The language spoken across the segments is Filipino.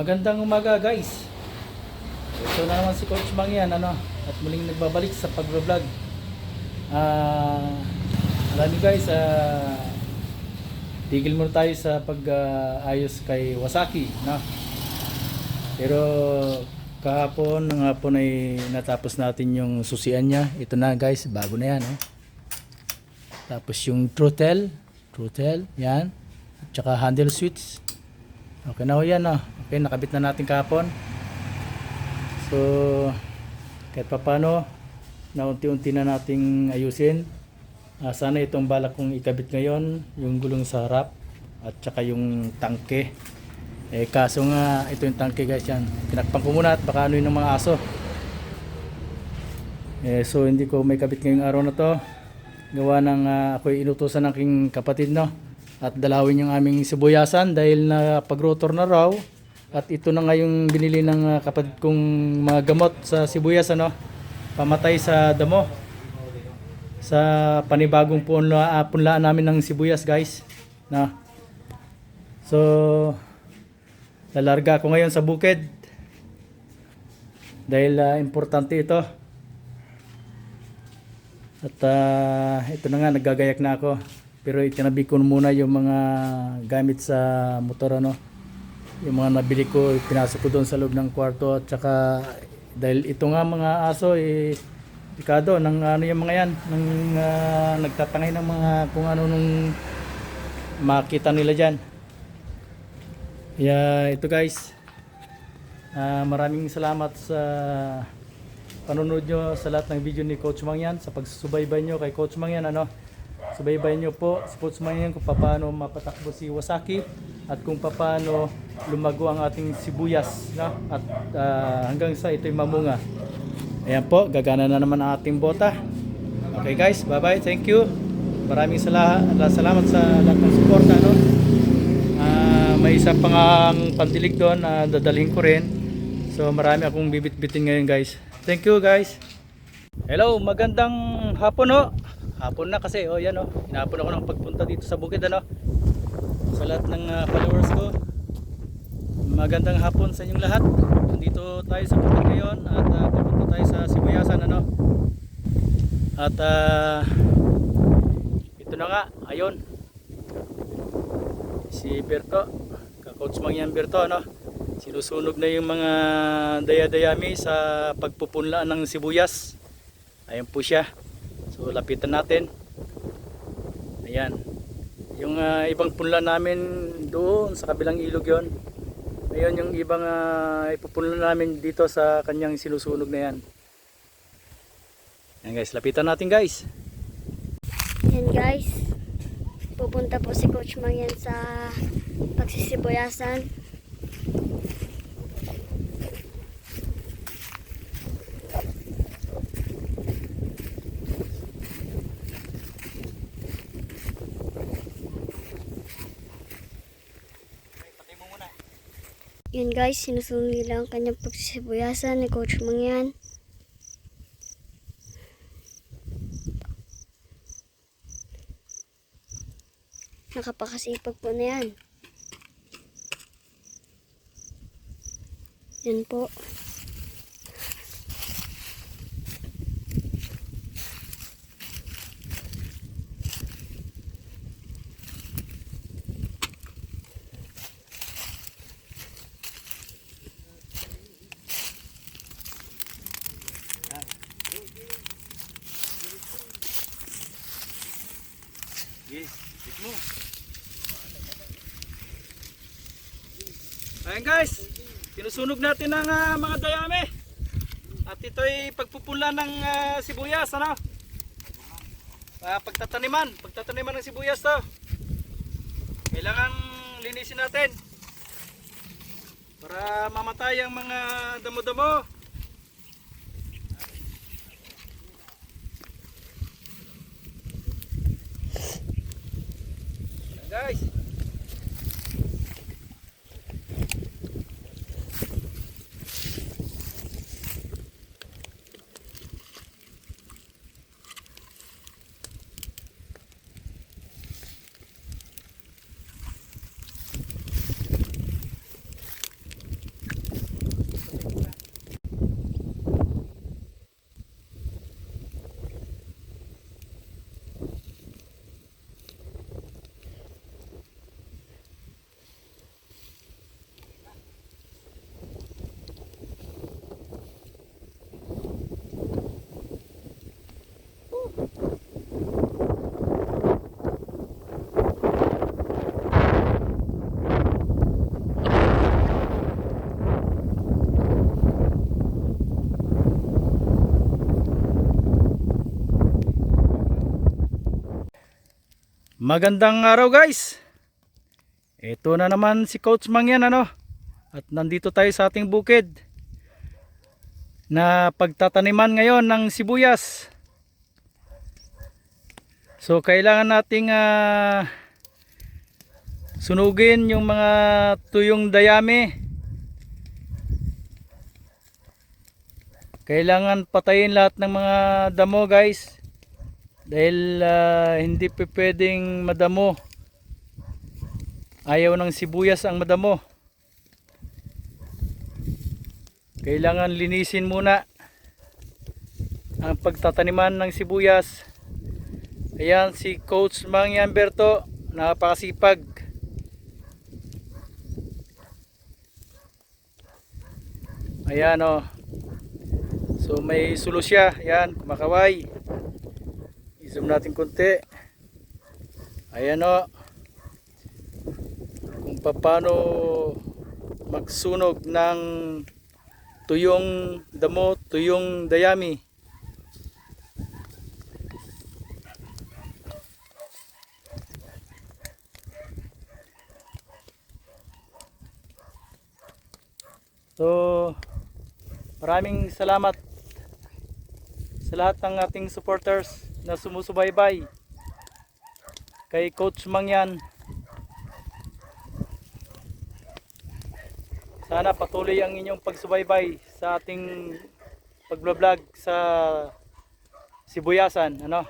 Magandang umaga guys. Ito na naman si Coach Mang yan, ano, at muling nagbabalik sa pag-vlog. Ah, alam niyo guys, ah, tigil muna tayo sa pag-ayos kay Wasaki, no? Pero kahapon, ng hapon ay natapos natin yung susian niya. Ito na guys, bago na yan, oh. Tapos yung throttle, throttle, yan. At saka handle switch. Okay na ho yan ah. Okay, nakabit na natin kahapon. So, kahit papano, na unti-unti na nating ayusin. Ah, sana itong balak kong ikabit ngayon, yung gulong sa harap at saka yung tangke. Eh kaso nga, ito yung tangke guys yan. Tinakpan ko muna at baka ano yun ng mga aso. Eh, so hindi ko may kabit ngayong araw na to. Gawa ng ah, ako'y inutusan ng aking kapatid no. At dalawin yung aming sibuyasan dahil na pag-rotor na raw. At ito na nga yung binili ng ah, kapatid kong mga gamot sa sibuyas ano. Pamatay sa damo. Sa panibagong punla, ah, punlaan namin ng sibuyas guys. Na. So, lalarga ako ngayon sa bukid. Dahil ah, importante ito. At ah, ito na nga, naggagayak na ako. Pero itinabi ko muna yung mga gamit sa motor ano. Yung mga nabili ko, pinasok ko doon sa loob ng kwarto at saka dahil ito nga mga aso eh pikado ng ano yung mga yan ng ah, nagtatangay ng mga kung ano nung makita nila diyan. Yeah, ito guys. Ah, maraming salamat sa panonood nyo sa lahat ng video ni Coach Mangyan sa pagsusubaybay nyo kay Coach Mangyan ano subaybayan nyo po si Coach Mangyan kung paano mapatakbo si Wasaki at kung paano lumago ang ating sibuyas no? at ah, hanggang sa ito'y mamunga ayan po gagana na naman ang ating bota okay guys bye bye thank you maraming sala salamat sa lahat ng suporta no? Ah, may isa pang ang pandilig doon na dadalhin ko rin so marami akong bibit-bitin ngayon guys Thank you guys. Hello, magandang hapon ho. Hapon na kasi, oh yan oh. Hinapon ako ng pagpunta dito sa bukid ano. Sa lahat ng ah, followers ko. Magandang hapon sa inyong lahat. Dito tayo sa bukid ngayon at uh, pupunta tayo sa Sibuyasan ano. At ah, ito na nga, ayun. Si Berto, ka-coach Mangyan Berto ano sinusunog na yung mga daya-dayami sa pagpupunlaan ng sibuyas ayan po siya so lapitan natin ayan yung ah, ibang punla namin doon sa kabilang ilog yon ayun yung ibang uh, ipupunla namin dito sa kanyang sinusunog na yan. Ayan guys. Lapitan natin guys. Yan guys, pupunta po si Coach Mang yan sa pagsisibuyasan. Yan guys, sinusunod nila ang kanyang pagsisibuyasan ni Coach Mang yan. Nakapakasipag po na yan. Yan po. Yes, hit mo. Ayan guys, sinusunog natin ang ah, mga dayami. At ito'y pagpupula ng ah, sibuyas, ano? Ah, pagtataniman, pagtataniman ng sibuyas to. Kailangan linisin natin. Para mamatay ang mga damo-damo. Ayan, Guys, Magandang araw guys. Ito na naman si Coach Mangyan ano. At nandito tayo sa ating bukid na pagtataniman ngayon ng sibuyas. So kailangan nating ah, sunugin yung mga tuyong dayami. Kailangan patayin lahat ng mga damo guys dahil ah, hindi pa pwedeng madamo. Ayaw ng sibuyas ang madamo. Kailangan linisin muna ang pagtataniman ng sibuyas. Ayan si coach Mangyan Berto napakasipag. Ayan o so may sulo siya. Ayan kumakaway i-zoom natin konti. Ayan o. Kung paano magsunog ng tuyong damo, tuyong dayami. So maraming salamat sa lahat ng ating supporters na sumusubaybay kay Coach Mangyan. Sana patuloy ang inyong pagsubaybay sa ating pagbablog sa Sibuyasan, ano?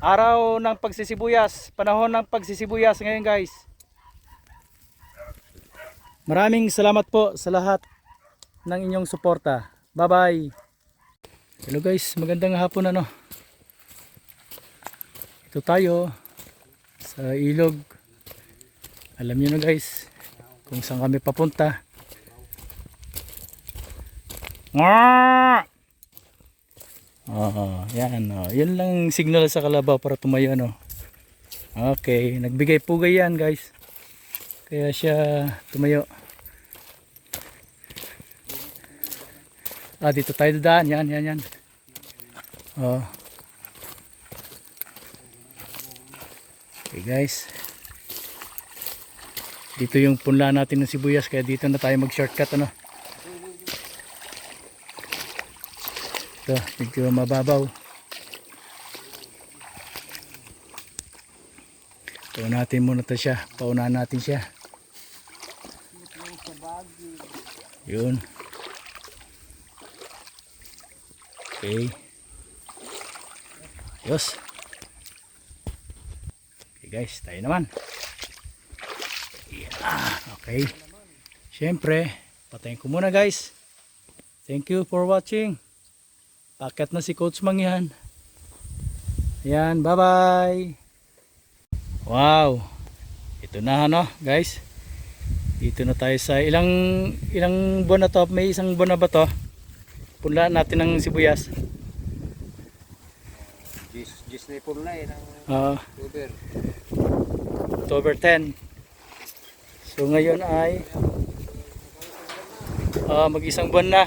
Araw ng pagsisibuyas, panahon ng pagsisibuyas ngayon, guys. Maraming salamat po sa lahat ng inyong suporta. Bye-bye. Hello guys, magandang hapon ano. Ito tayo sa ilog. Alam niyo na guys kung saan kami papunta. Nga! Oo, yan oh. Yan lang signal sa kalabaw para tumayo ano. Okay, nagbigay pugay yan guys. Kaya siya tumayo. Ah, dito tayo dadaan. Yan, yan, yan. Oh. Okay guys. Dito yung punla natin ng sibuyas kaya dito na tayo mag-shortcut ano. Ito, medyo mababaw. Ito natin muna to siya. Paunahan natin siya. Yun. Okay. Yos. Okay guys, tayo naman. Yeah, okay. Siyempre, patayin ko muna guys. Thank you for watching. Paket na si Coach Mangyan. Ayan, bye-bye. Wow. Ito na ano, guys. Dito na tayo sa ilang ilang buwan na to. May isang buwan na ba to? Punlaan natin ng sibuyas. Gis, gis na ipon na eh, ng Ah, Uber. October 10. So ngayon ay ah, mag-isang buwan na.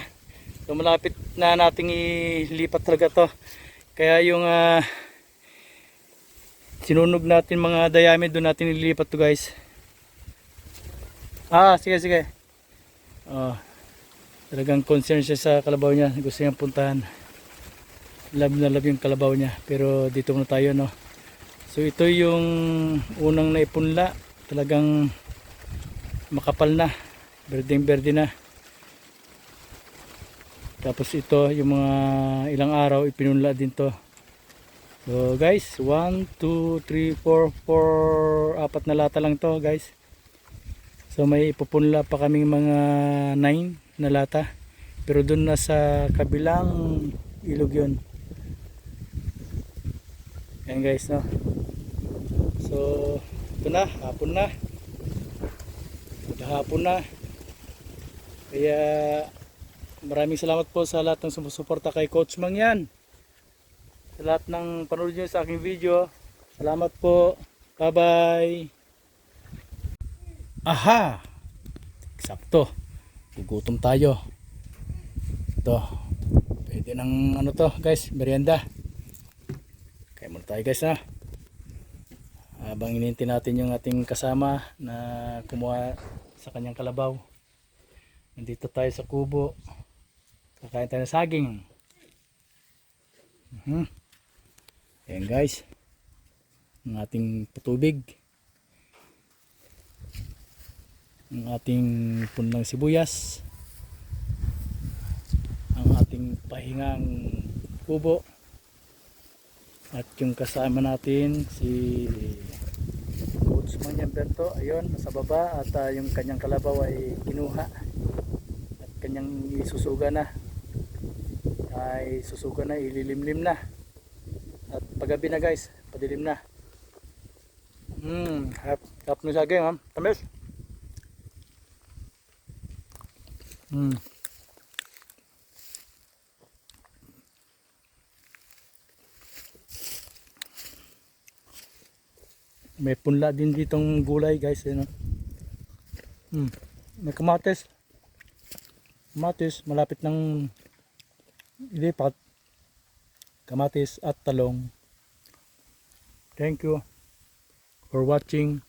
So malapit na nating ilipat talaga to. Kaya yung ah, sinunog natin mga dayami doon natin ililipat to guys. Ah, sige sige. Oh, talagang concern siya sa kalabaw niya. Gusto niyang puntahan. Love na love yung kalabaw niya. Pero dito muna tayo no. So ito yung unang naipunla. Talagang makapal na. Berdeng berde na. Tapos ito yung mga ilang araw ipinunla din to. So guys, 1, 2, 3, 4, 4, apat na lata lang to guys. So may ipupunla pa kaming mga 9 na lata. Pero doon na sa kabilang ilog yun. Yan guys no. So ito na, hapon na. Hapon na. Kaya maraming salamat po sa lahat ng sumusuporta kay Coach Mangyan. Sa lahat ng panood nyo sa aking video. Salamat po. Bye bye. Aha! Eksakto. Gugutom tayo. Ito. Pwede ng ano to guys, merienda. Kaya muna tayo guys ha. Habang inintay natin yung ating kasama na kumuha sa kanyang kalabaw. Nandito tayo sa kubo. Kakain tayo ng saging. Mhm. Ayan guys. Ang ating patubig. Ang ating punlang sibuyas. Ang ating pahingang kubo. At yung kasama natin si Coach Manyan Berto, ayun, nasa baba. At ah, yung kanyang kalabaw ay kinuha. At kanyang isusuga na. Ay susuga na, ililimlim na. At paggabi na guys, padilim na. Hmm, hap, hap na saging ha, tamis hmm May punla din ditong gulay guys. Ano? Hmm. May kamatis. Kamatis, malapit ng ilipat. Kamatis at talong. Thank you for watching.